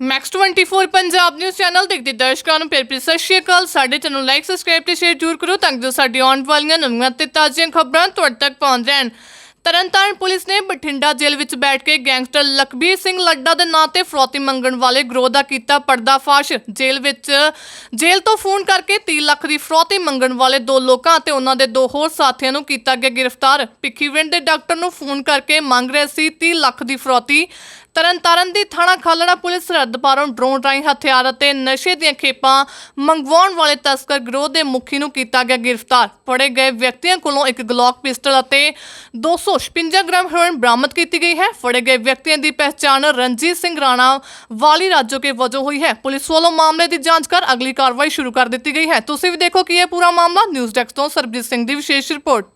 Max 24 Punjab news channel ਦੇਖਦੇ ਦਰਸ਼ਕਾਂ ਨੂੰ। ਪਿਆਰ ਭਰੀ ਸਤਿ ਸ਼੍ਰੀ ਅਕਾਲ। ਸਾਡੇ ਚੈਨਲ ਲਾਈਕ ਸਬਸਕ੍ਰਾਈਬ ਤੇ ਸ਼ੇਅਰ ਜ਼ਰੂਰ ਕਰੋ ਤਾਂ ਜੋ ਸਾਡੀ ਆਉਣ ਵਾਲੀਆਂ ਨਵੀਆਂ ਤੇ ਤਾਜ਼ੀਆਂ ਖਬਰਾਂ ਤੁਹਾਡੇ ਤੱਕ ਪਹੁੰਚ ਰਹਿਣ ਤਰਨਤਾਰਨ ਪੁਲਿਸ ਨੇ ਬਠਿੰਡਾ ਜੇਲ੍ਹ ਵਿੱਚ ਬੈਠ ਕੇ ਗੈਂਗਸਟਰ ਲਖਬੀਰ ਸਿੰਘ ਲੱਡਾ ਦੇ ਨਾਂ ਤੇ ਫਰੌਤੀ ਮੰਗਣ ਵਾਲੇ ਗਰੋਹ ਦਾ ਕੀਤਾ ਪਰਦਾਫਾਸ਼। ਜੇਲ੍ਹ ਵਿੱਚ ਜੇਲ੍ਹ ਤੋਂ ਫੋਨ ਕਰਕੇ 30 ਲੱਖ ਦੀ ਫਰੋਤੀ ਮੰਗਣ ਵਾਲੇ ਦੋ ਲੋਕਾਂ ਅਤੇ ਉਹਨਾਂ ਦੇ ਦੋ ਹੋਰ ਸਾਥੀਆਂ ਨੂੰ ਕੀਤਾ ਗਿਆ ਗ੍ਰਿਫਤਾਰ। ਭਿੱਖੀਵਿੰਡ ਦੇ ਡਾਕਟਰ ਨੂੰ ਫੋਨ ਕਰਕੇ ਮੰਗ ਰਹੇ ਸੀ 30 ਲੱਖ ਦੀ ਫਰੋਤੀ ਤਰਨਤਾਰਨ ਦੀ ਥਾਣਾ ਖਾਲੜਾ ਪੁਲਿਸ ਸਰਹੱਦ ਡਰੋਨ ਰਾਹੀਂ ਹਥਿਆਰ ਅਤੇ ਨਸ਼ੇ ਦੀਆਂ ਖੇਪਾਂ ਮੰਗਵਾਉਣ ਵਾਲੇ ਤਸਕਰ ਗਰੋਹ ਦੇ ਮੁਖੀ ਨੂੰ ਕੀਤਾ ਗਿਆ ਗ੍ਰਿਫਤਾਰ। ਫੜੇ ਗਏ ਵਿਅਕਤੀਆਂ ਕੋਲੋਂ ਇੱਕ ਗਲੌਕ ਪਿਸਟਲ ਅਤੇ 256 ਗ੍ਰਾਮ ਹੈਰੋਇਨ ਬਰਾਮਦ ਕੀਤੀ ਗਈ ਹੈ। ਫੜੇ ਗਏ ਵਿਅਕਤੀਆਂ ਦੀ ਪਹਿਚਾਣ ਰਣਜੀਤ ਸਿੰਘ ਰਾਣਾ ਵਾਲੀ ਰਾਜੋ ਕੇ ਵਜੋਂ ਹੋਈ ਹੈ। ਪੁਲਿਸ ਵੱਲੋਂ ਮਾਮਲੇ ਦੀ ਜਾਂਚ ਕਰ ਅਗਲੀ ਕਾਰਵਾਈ ਸ਼ੁਰੂ ਕਰ ਦਿੱਤੀ ਗਈ ਹੈ। ਤੁਸੀਂ ਵੀ ਦੇਖੋ ਕੀ ਇਹ ਪੂਰਾ ਮਾਮਲਾ। ਨਿਊਜ਼ ਡੈਸਕ ਤੋਂ ਸਰਬਜੀਤ ਸਿੰਘ ਦੀ ਵਿਸ਼ੇਸ਼ ਰਿਪੋਰਟ।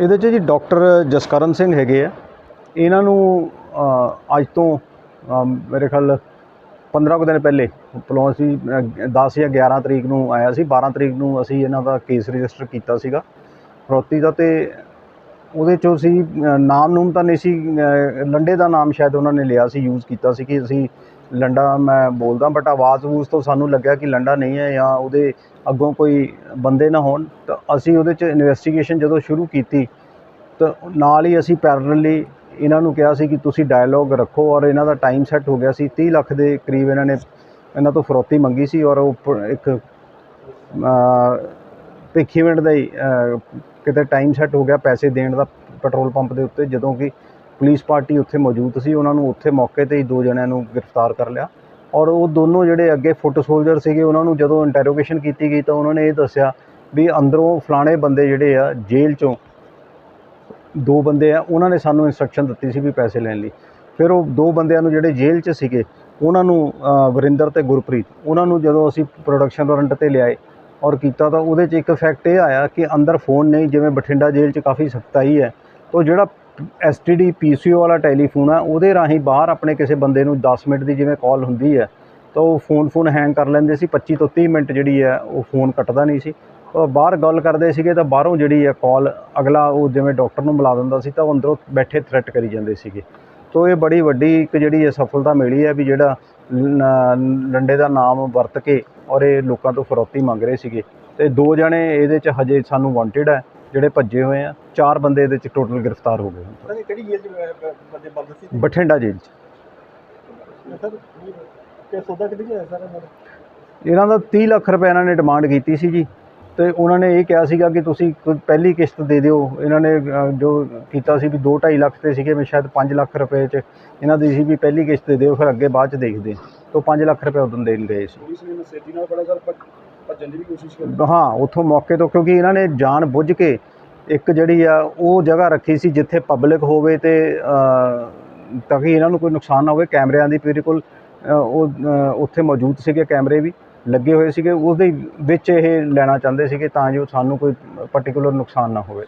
ਇਹਦੇ 'ਚ ਜੀ ਡਾਕਟਰ ਜਸਕਰਨ ਸਿੰਘ ਹੈਗੇ ਆ। ਇਹਨਾਂ ਨੂੰ ਅੱਜ ਤੋਂ ਮੇਰੇ ਖਿਆਲ 15 ਕੁ ਦਿਨ ਪਹਿਲੇ ਪਲੋਂ ਅਸੀਂ 10 ਜਾਂ 11 ਤਰੀਕ ਨੂੰ ਆਇਆ ਸੀ। 12 ਤਰੀਕ ਨੂੰ ਅਸੀਂ ਇਹਨਾਂ ਦਾ ਕੇਸ ਰਜਿਸਟਰ ਕੀਤਾ ਸੀਗਾ। ਫਰੋਤੀ ਦਾ ਤੇ ਉਹਦੇ 'ਚੋਂ ਸੀ ਨਾਮ ਨੂਮ ਤਾਂ ਨਹੀਂ ਸੀ ਲੰਡੇ ਦਾ ਨਾਮ ਸ਼ਾਇਦ ਉਹਨਾਂ ਨੇ ਲਿਆ ਸੀ ਯੂਜ਼ ਕੀਤਾ ਸੀ ਕਿ ਅਸੀਂ ਲੰਡਾ ਮੈਂ ਬੋਲਦਾ ਬਟ ਆਵਾਜ਼ ਵੂਜ਼ ਤੋਂ ਸਾਨੂੰ ਲੱਗਿਆ ਕਿ ਲੰਡਾ ਨਹੀਂ ਹੈ ਜਾਂ ਉਹਦੇ ਅੱਗੋਂ ਕੋਈ ਬੰਦੇ ਨਾ ਹੋਣ। ਤਾਂ ਅਸੀਂ ਉਹਦੇ 'ਚ ਇਨਵੈਸਟੀਗੇਸ਼ਨ ਜਦੋਂ ਸ਼ੁਰੂ ਕੀਤੀ, ਤਾਂ ਨਾਲ ਹੀ ਅਸੀਂ ਪੈਰਲਲੀ ਇਹਨਾਂ ਨੂੰ ਕਿਹਾ ਸੀ ਕਿ ਤੁਸੀਂ ਡਾਇਲੋਗ ਰੱਖੋ ਔਰ ਇਹਨਾਂ ਦਾ ਟਾਈਮ ਸੈੱਟ ਹੋ ਗਿਆ ਸੀ 30 ਲੱਖ ਦੇ ਕਰੀਬ ਇਹਨਾਂ ਨੇ ਇਹਨਾਂ ਤੋਂ ਫਰੋਤੀ ਮੰਗੀ ਸੀ ਔਰ ਉਹ ਇੱਕ ਭਿੱਖੀਵਿੰਡ ਦਾ ਹੀ ਕਿਤੇ ਟਾਈਮ ਸੈੱਟ ਹੋ ਗਿਆ ਪੈਸੇ ਦੇਣ ਦਾ ਪੈਟਰੋਲ ਪੰਪ ਦੇ ਉੱਤੇ, ਜਦੋਂ ਕਿ ਪੁਲਿਸ ਪਾਰਟੀ ਉੱਥੇ ਮੌਜੂਦ ਸੀ, ਉਹਨਾਂ ਨੂੰ ਉੱਥੇ ਮੌਕੇ ਤੇ ਹੀ ਦੋ ਜਣਿਆਂ ਨੂੰ ਗ੍ਰਿਫਤਾਰ ਕਰ ਲਿਆ ਔਰ ਉਹ ਦੋਨੋਂ ਜਿਹੜੇ ਅੱਗੇ ਫੁੱਟ ਸੋਲਜਰ ਸੀਗੇ, ਉਹਨਾਂ ਨੂੰ ਜਦੋਂ ਇੰਟਰੋਗੇਸ਼ਨ ਕੀਤੀ ਗਈ ਤਾਂ ਉਹਨਾਂ ਨੇ ਇਹ ਦੱਸਿਆ ਵੀ ਅੰਦਰੋਂ ਫਲਾਣੇ ਬੰਦੇ ਜਿਹੜੇ ਆ ਜੇਲ੍ਹ ਚੋਂ ਦੋ ਬੰਦੇ ਆ, ਉਹਨਾਂ ਨੇ ਸਾਨੂੰ ਇੰਸਟਰਕਸ਼ਨ ਦਿੱਤੀ ਸੀ ਵੀ ਪੈਸੇ ਲੈਣ ਲਈ। ਫਿਰ ਉਹ ਦੋ ਬੰਦਿਆਂ ਨੂੰ ਜਿਹੜੇ ਜੇਲ੍ਹ 'ਚ ਸੀਗੇ, ਉਹਨਾਂ ਨੂੰ ਵਰਿੰਦਰ ਅਤੇ ਗੁਰਪ੍ਰੀਤ, ਉਹਨਾਂ ਨੂੰ ਜਦੋਂ ਅਸੀਂ ਪ੍ਰੋਡਕਸ਼ਨ ਵਾਰੰਟ ਤੇ ਲਿਆਏ ਔਰ ਕੀਤਾ ਤਾਂ ਉਹਦੇ 'ਚ ਇੱਕ ਇਫੈਕਟ ਇਹ ਆਇਆ ਕਿ ਅੰਦਰ ਫੋਨ ਨਹੀਂ, ਜਿਵੇਂ ਬਠਿੰਡਾ ਜੇਲ੍ਹ 'ਚ ਕਾਫੀ ਸਖਤਾਈ ਹੈ, ਤਾਂ ਜਿਹੜਾ ਐਸਟੀਡੀ ਪੀਸੀਓ ਵਾਲਾ ਟੈਲੀਫੋਨ ਆ, ਉਹਦੇ ਰਾਹੀਂ ਬਾਹਰ ਆਪਣੇ ਕਿਸੇ ਬੰਦੇ ਨੂੰ 10 ਮਿੰਟ ਦੀ ਜਿਵੇਂ ਕਾਲ ਹੁੰਦੀ ਹੈ, ਤਾਂ ਉਹ ਫੋਨ ਫੋਨ ਹੈਂਗ ਕਰ ਲੈਂਦੇ ਸੀ 25 ਤੋਂ 30 ਮਿੰਟ ਜਿਹੜੀ ਹੈ, ਉਹ ਫੋਨ ਕੱਟਦਾ ਨਹੀਂ ਸੀ। ਬਾਹਰ ਗੱਲ ਕਰਦੇ ਸੀਗੇ ਤਾਂ ਬਾਹਰੋਂ ਜਿਹੜੀ ਹੈ ਕਾਲ ਅਗਲਾ ਉਹ ਜਿਵੇਂ ਡਾਕਟਰ ਨੂੰ ਮਿਲਾ ਦਿੰਦਾ ਸੀ ਤਾਂ ਉਹ ਅੰਦਰੋਂ ਬੈਠੇ ਥ੍ਰੈਟ ਕਰੀ ਜਾਂਦੇ ਸੀਗੇ। ਤੋ ਇਹ ਬੜੀ ਵੱਡੀ ਇੱਕ ਜਿਹੜੀ ਹੈ ਸਫਲਤਾ ਮਿਲੀ ਹੈ ਵੀ ਜਿਹੜਾ ਲੰਡੇ ਦਾ ਨਾਮ ਵਰਤ ਕੇ ਔਰ ਇਹ ਲੋਕਾਂ ਤੋਂ ਫਰੌਤੀ ਮੰਗ ਰਹੇ ਸੀਗੇ। ਤੇ ਦੋ ਜਣੇ ਇਹਦੇ ਚ ਹਜੇ ਸਾਨੂੰ ਵਾਂਟਿਡ ਹੈ ਜਿਹੜੇ ਭੱਜੇ ਹੋਏ ਆ। ਚਾਰ ਬੰਦੇ ਇਹਦੇ ਚ ਟੋਟਲ ਗ੍ਰਿਫਤਾਰ ਹੋ ਗਏ। ਸਰ ਇਹ ਕਿਹੜੀ ਜੇਲ੍ਹ ਚ ਬ- ਬ- ਬੰਦੇ ਬੰਦ ਸੀ ਬਠਿੰਡਾ ਜੇਲ੍ਹ ਚ। ਸਰ ਕਿ ਸੌਦਾ ਕਿੱਥੇ ਗਿਆ ਸਰ ਇਹਨਾਂ ਦਾ? ਇਹਨਾਂ ਦਾ 30 ਲੱਖ ਰੁਪਏ ਇਹਨਾਂ ਨੇ ਡਿਮਾਂਡ ਕੀਤੀ ਸੀ ਜੀ। ਤੇ ਉਹਨਾਂ ਨੇ ਇਹ ਕਿਹਾ ਸੀਗਾ ਕਿ ਤੁਸੀਂ ਪਹਿਲੀ ਕਿਸ਼ਤ ਦੇ ਦਿਓ। ਇਹਨਾਂ ਨੇ ਜੋ ਕੀਤਾ ਸੀ ਵੀ 2.5 ਲੱਖ ਤੇ ਸੀਗੇ ਮੈਂ ਸ਼ਾਇਦ 5 ਲੱਖ ਰੁਪਏ ਚ ਇਹਨਾਂ ਦੀ ਸੀ ਵੀ ਪਹਿਲੀ ਕਿਸ਼ਤ ਦੇ ਦਿਓ ਫਿਰ ਅੱਗੇ ਬਾਅਦ ਚ ਦੇਖਦੇ ਤੋਂ 5 ਲੱਖ ਰੁਪਏ ਉਦੋਂ ਦੇਣ ਗਏ ਸੀ। ਪੁਲਿਸ ਨੇ ਨਸੇਦੀ ਨਾਲ ਫੜਿਆ ਸਰ ਭੱਜ- ਭੱਜਣ ਦੀ ਵੀ ਕੋਸ਼ਿਸ਼ ਕੀਤੀ। ਹਾਂ ਉੱਥੋਂ ਮੌਕੇ ਤੋਂ ਕਿਉਂਕਿ ਇਹਨਾਂ ਨੇ ਜਾਣ ਬੁੱਝ ਕੇ ਇੱਕ ਜਿਹੜੀ ਆ ਉਹ ਜਗ੍ਹਾ ਰੱਖੀ ਸੀ ਜਿੱਥੇ ਪਬਲਿਕ ਹੋਵੇ ਤੇ ਤਾਂ ਕਿ ਇਹਨਾਂ ਨੂੰ ਕੋਈ ਨੁਕਸਾਨ ਨਾ ਹੋਵੇ। ਕੈਮਰਿਆਂ ਦੀ ਬਿਲਕੁਲ ਉਹ ਉੱਥੇ ਮੌਜੂਦ ਸੀਗੇ ਕੈਮਰੇ ਵੀ। ਲੱਗੇ ਹੋਏ ਸੀਗੇ ਉਹਦੇ ਵਿੱਚ ਇਹ ਲੈਣਾ ਚਾਹੁੰਦੇ ਸੀਗੇ ਤਾਂ ਜੋ ਸਾਨੂੰ ਕੋਈ ਪਰਟੀਕੁਲਰ ਨੁਕਸਾਨ ਨਾ ਹੋਵੇ।